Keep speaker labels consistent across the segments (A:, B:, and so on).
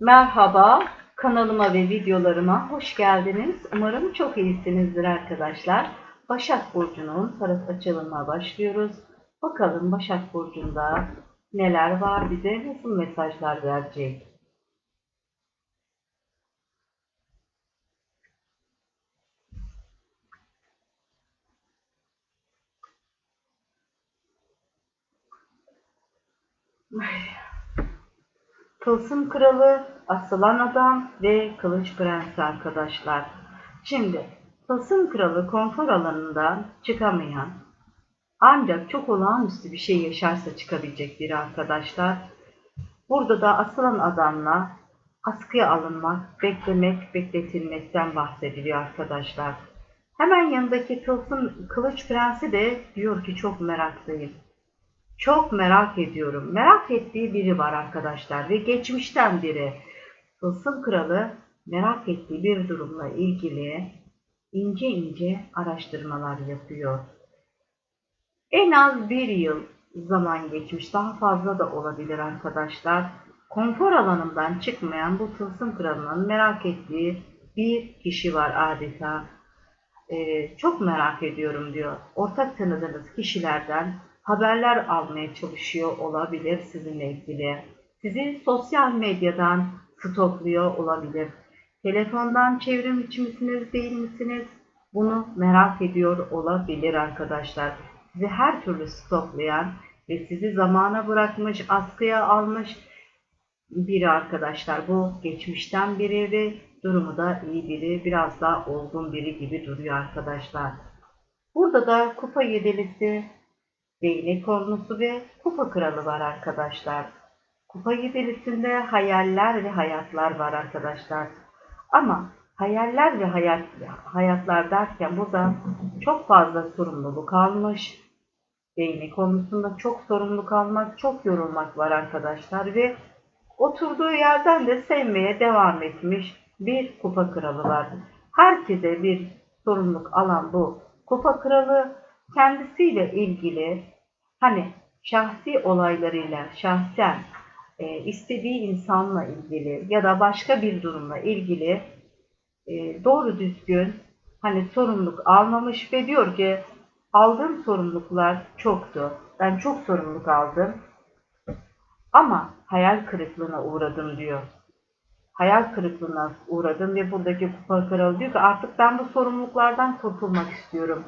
A: Merhaba, kanalıma ve videolarıma hoş geldiniz. Umarım çok iyisinizdir arkadaşlar. Başak Burcu'nun tarot açılımına başlıyoruz. Bakalım Başak Burcu'nda neler var, bize nasıl mesajlar verecek? Tılsım Kralı, Asılan Adam ve Kılıç Prensi arkadaşlar. Şimdi Tılsım Kralı konfor alanından çıkamayan ancak çok olağanüstü bir şey yaşarsa çıkabilecek biri arkadaşlar. Burada da asılan adamla askıya alınmak, beklemek, bekletilmekten bahsediliyor arkadaşlar. Hemen yanındaki Tılsım Kılıç Prensi de diyor ki çok meraklıyım. Çok merak ediyorum. Merak ettiği biri var arkadaşlar ve geçmişten biri. Tılsım Kralı merak ettiği bir durumla ilgili ince ince araştırmalar yapıyor. En az bir yıl zaman geçmiş, daha fazla da olabilir arkadaşlar. Konfor alanından çıkmayan bu Tılsım Kralı'nın merak ettiği bir kişi var adeta. Ee, çok merak ediyorum diyor. Ortak tanıdığınız kişilerden haberler almaya çalışıyor olabilir sizinle ilgili. Sizi sosyal medyadan stokluyor olabilir. Telefondan çevrim içi misiniz değil misiniz? Bunu merak ediyor olabilir arkadaşlar. Sizi her türlü stoklayan ve sizi zamana bırakmış, askıya almış biri arkadaşlar. Bu geçmişten biri ve durumu da iyi biri, biraz daha olgun biri gibi duruyor arkadaşlar. Burada da kupa yedilisi değnek konusu ve kupa kralı var arkadaşlar. Kupa yedilisinde hayaller ve hayatlar var arkadaşlar. Ama hayaller ve hayat, hayatlar derken burada çok fazla sorumluluk almış. Değnek konusunda çok sorumluluk almak, çok yorulmak var arkadaşlar ve oturduğu yerden de sevmeye devam etmiş bir kupa kralı var. Herkese bir sorumluluk alan bu kupa kralı kendisiyle ilgili hani şahsi olaylarıyla şahsen e, istediği insanla ilgili ya da başka bir durumla ilgili e, doğru düzgün hani sorumluluk almamış ve diyor ki aldığım sorumluluklar çoktu. Ben çok sorumluluk aldım ama hayal kırıklığına uğradım diyor. Hayal kırıklığına uğradım ve buradaki kupa kralı diyor ki artık ben bu sorumluluklardan kurtulmak istiyorum.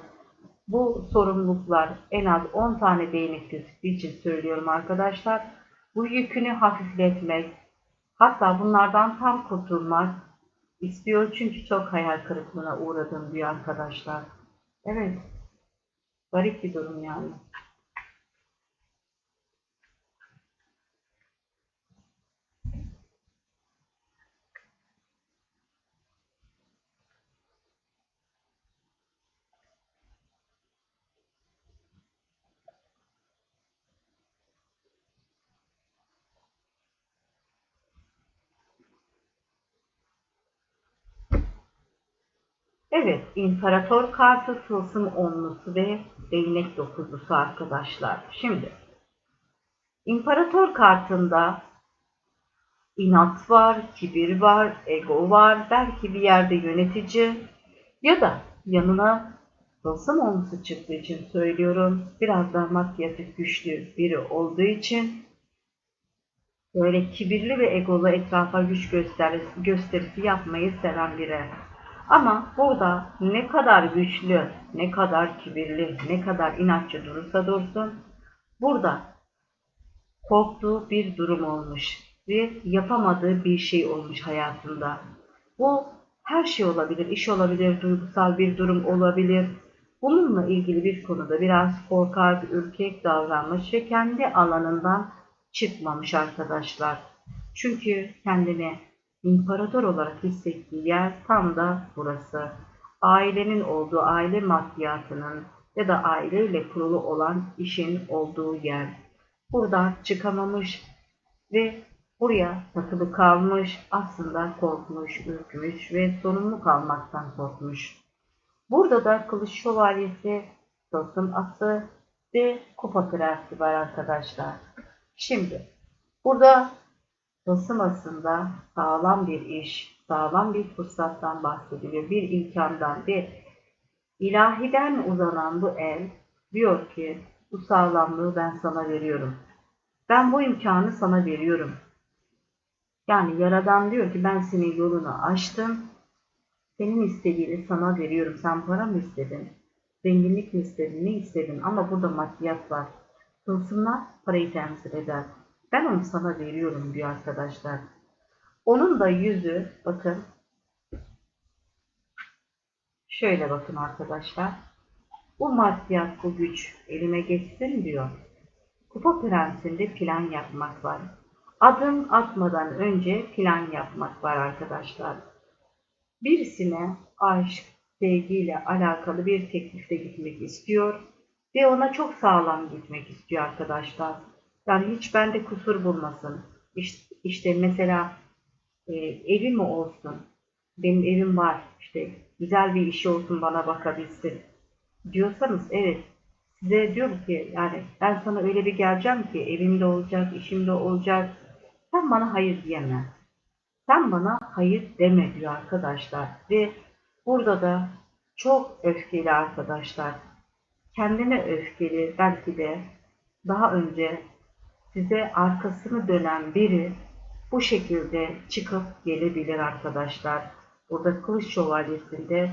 A: Bu sorumluluklar en az 10 tane değnek gözüktüğü için söylüyorum arkadaşlar. Bu yükünü hafifletmek, hatta bunlardan tam kurtulmak istiyor çünkü çok hayal kırıklığına uğradım diyor arkadaşlar. Evet, garip bir durum yani. Evet, İmparator kartı tılsım onlusu ve değnek dokuzlusu arkadaşlar. Şimdi, İmparator kartında inat var, kibir var, ego var, belki bir yerde yönetici ya da yanına tılsım onlusu çıktığı için söylüyorum. Biraz daha maddiyatif güçlü biri olduğu için böyle kibirli ve egolu etrafa güç gösterisi, gösterisi yapmayı seven biri. Ama burada ne kadar güçlü, ne kadar kibirli, ne kadar inatçı durursa dursun, burada korktuğu bir durum olmuş ve yapamadığı bir şey olmuş hayatında. Bu her şey olabilir, iş olabilir, duygusal bir durum olabilir. Bununla ilgili bir konuda biraz korkak, ürkek davranmış ve kendi alanından çıkmamış arkadaşlar. Çünkü kendini imparator olarak hissettiği yer tam da burası. Ailenin olduğu, aile maddiyatının ya da aileyle kurulu olan işin olduğu yer. Burada çıkamamış ve buraya takılı kalmış, aslında korkmuş, ürkmüş ve sorumluluk almaktan korkmuş. Burada da kılıç şövalyesi, tılsım ası ve kupa prensi var arkadaşlar. Şimdi burada Tılsım aslında sağlam bir iş, sağlam bir fırsattan bahsediliyor. Bir imkandan, bir ilahiden uzanan bu el diyor ki bu sağlamlığı ben sana veriyorum. Ben bu imkanı sana veriyorum. Yani Yaradan diyor ki ben senin yolunu açtım. Senin istediğini sana veriyorum. Sen para mı istedin? Zenginlik mi istedin? Ne istedin? Ama burada maddiyat var. Tılsımlar parayı temsil eder. Ben onu sana veriyorum diyor arkadaşlar. Onun da yüzü bakın. Şöyle bakın arkadaşlar. Bu maddiyat, bu güç elime geçsin diyor. Kupa prensinde plan yapmak var. Adım atmadan önce plan yapmak var arkadaşlar. Birisine aşk, sevgiyle alakalı bir teklifte gitmek istiyor ve ona çok sağlam gitmek istiyor arkadaşlar. Yani hiç bende kusur bulmasın. İşte, işte mesela e, evi mi olsun? Benim evim var. İşte güzel bir işi olsun bana bakabilsin. Diyorsanız evet size diyorum ki yani ben sana öyle bir geleceğim ki evimde olacak, işimde olacak. Sen bana hayır diyemem. Sen bana hayır deme diyor arkadaşlar. Ve burada da çok öfkeli arkadaşlar. Kendine öfkeli belki de daha önce size arkasını dönen biri bu şekilde çıkıp gelebilir arkadaşlar. Burada kılıç şövalyesinde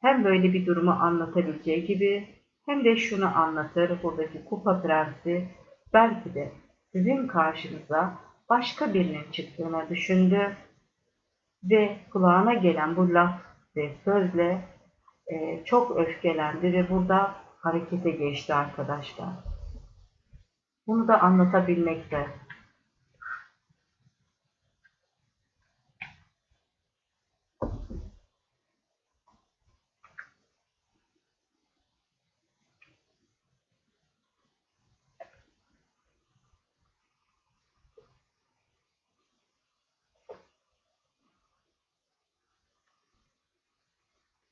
A: hem böyle bir durumu anlatabileceği gibi hem de şunu anlatır. Buradaki kupa prensi belki de sizin karşınıza başka birinin çıktığını düşündü ve kulağına gelen bu laf ve sözle e, çok öfkelendi ve burada harekete geçti arkadaşlar. Bunu da anlatabilmekte.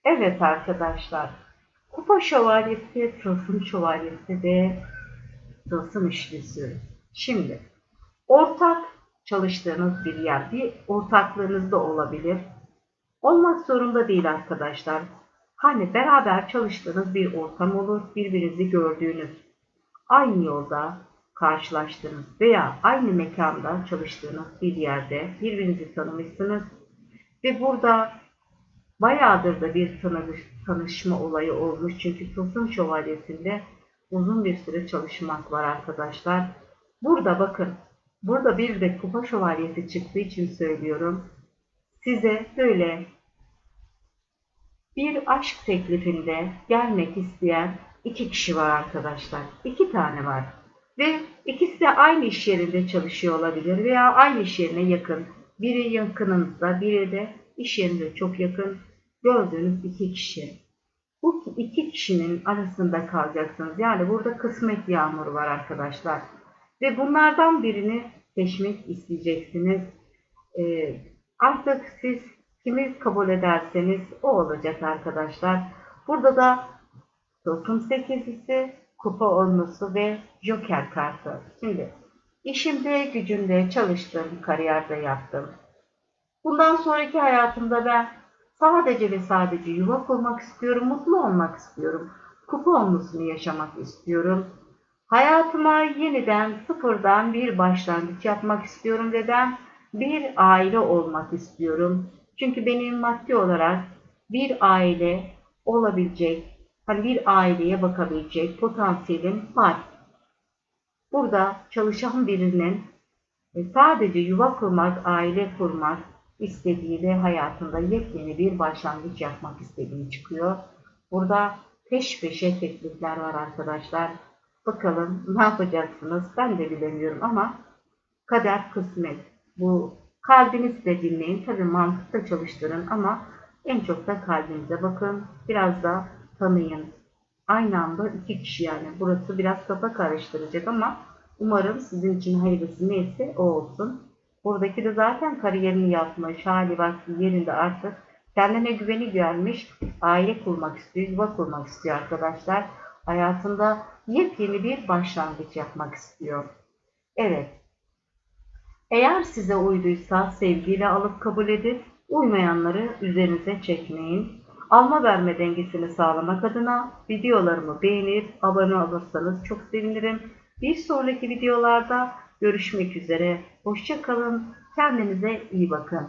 A: Evet arkadaşlar. Kupa şövalyesi, tılsım şövalyesi ve tılsım üçlüsü. Şimdi ortak çalıştığınız bir yer, bir ortaklığınız da olabilir. Olmak zorunda değil arkadaşlar. Hani beraber çalıştığınız bir ortam olur, birbirinizi gördüğünüz, aynı yolda karşılaştığınız veya aynı mekanda çalıştığınız bir yerde birbirinizi tanımışsınız ve burada bayağıdır da bir tanış, tanışma olayı olmuş. Çünkü Tılsım Şövalyesi'nde uzun bir süre çalışmak var arkadaşlar. Burada bakın, burada bir de Kupa Şövalyesi çıktığı için söylüyorum. Size böyle bir aşk teklifinde gelmek isteyen iki kişi var arkadaşlar. İki tane var. Ve ikisi de aynı iş yerinde çalışıyor olabilir veya aynı iş yerine yakın. Biri yakınınızda, biri de iş yerinde çok yakın gördüğünüz iki kişi. Bu iki kişinin arasında kalacaksınız. Yani burada kısmet yağmuru var arkadaşlar. Ve bunlardan birini seçmek isteyeceksiniz. Ee, artık siz kimi kabul ederseniz o olacak arkadaşlar. Burada da Tılsım sekizlisi, kupa olması ve joker kartı. Şimdi işimde, gücümde, çalıştım, kariyerde yaptım. Bundan sonraki hayatımda ben sadece ve sadece yuva kurmak istiyorum, mutlu olmak istiyorum. Kupa olmasını yaşamak istiyorum. Hayatıma yeniden sıfırdan bir başlangıç yapmak istiyorum ve bir aile olmak istiyorum. Çünkü benim maddi olarak bir aile olabilecek, hani bir aileye bakabilecek potansiyelim var. Burada çalışan birinin e, sadece yuva kurmak, aile kurmak istediği hayatında yepyeni bir başlangıç yapmak istediği çıkıyor. Burada peş peşe teklifler var arkadaşlar. Bakalım ne yapacaksınız ben de bilemiyorum ama kader kısmet. Bu kalbinizle dinleyin. Tabii mantıkla çalıştırın ama en çok da kalbinize bakın. Biraz da tanıyın. Aynı anda iki kişi yani. Burası biraz kafa karıştıracak ama umarım sizin için hayırlısı neyse o olsun. Buradaki de zaten kariyerini yapmış, hali vakti yerinde artık kendine güveni gelmiş, aile kurmak istiyor, yuva kurmak istiyor arkadaşlar. Hayatında yepyeni bir başlangıç yapmak istiyor. Evet. Eğer size uyduysa sevgiyle alıp kabul edin, uymayanları üzerinize çekmeyin. Alma verme dengesini sağlamak adına videolarımı beğenip abone olursanız çok sevinirim. Bir sonraki videolarda görüşmek üzere. Hoşça kalın. Kendinize iyi bakın.